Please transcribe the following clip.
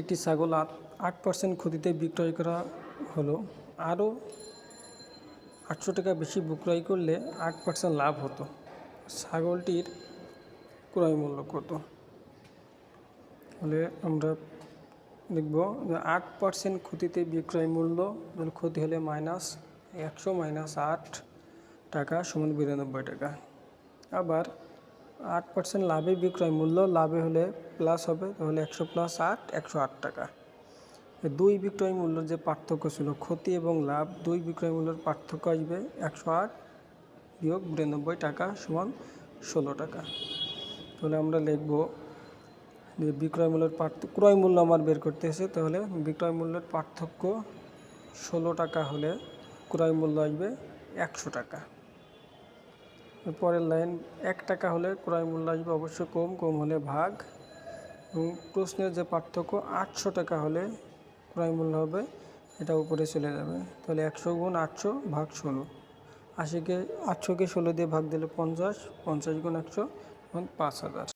একটি ছাগল আট আট পার্সেন্ট ক্ষতিতে বিক্রয় করা হলো। আরও আটশো টাকা বেশি বিক্রয় করলে আট পার্সেন্ট লাভ হতো। ছাগলটির ক্রয় মূল্য কত? তাহলে আমরা দেখব আট পার্সেন্ট ক্ষতিতে বিক্রয় মূল্য ক্ষতি হলে মাইনাস একশো মাইনাস আট টাকা সমান বিরানব্বই টাকা। আবার আট পার্সেন্ট লাভে বিক্রয় মূল্য, লাভে হলে প্লাস হবে, তাহলে একশো প্লাস আট, একশো আট টাকা। দুই বিক্রয় মূল্যের যে পার্থক্য ছিল, ক্ষতি এবং লাভ, দুই বিক্রয় মূল্যের পার্থক্য আসবে একশো আট বিয়োগ বিরানব্বই টাকা সমান ষোলো টাকা। তাহলে আমরা লিখব যে বিক্রয় মূল্যের পার্থক্য ক্রয় মূল্য আমার বের করতে এসে তাহলে বিক্রয় মূল্যের পার্থক্য ষোলো টাকা হলে ক্রয় মূল্য আসবে একশো টাকা। পরের লাইন, এক টাকা হলে ক্রয় মূল্য আসবে অবশ্যই কম কম হলে ভাগ। এবং প্রশ্নের যে পার্থক্য, আটশো টাকা হলে ক্রয় মূল্য হবে, এটা উপরে চলে যাবে। তাহলে একশো গুণ আটশো ভাগ ষোলো। আশিকে, আটশোকে ষোলো দিয়ে ভাগ দিলে পঞ্চাশ পঞ্চাশ গুণ একশো, এবং পাঁচ হাজার।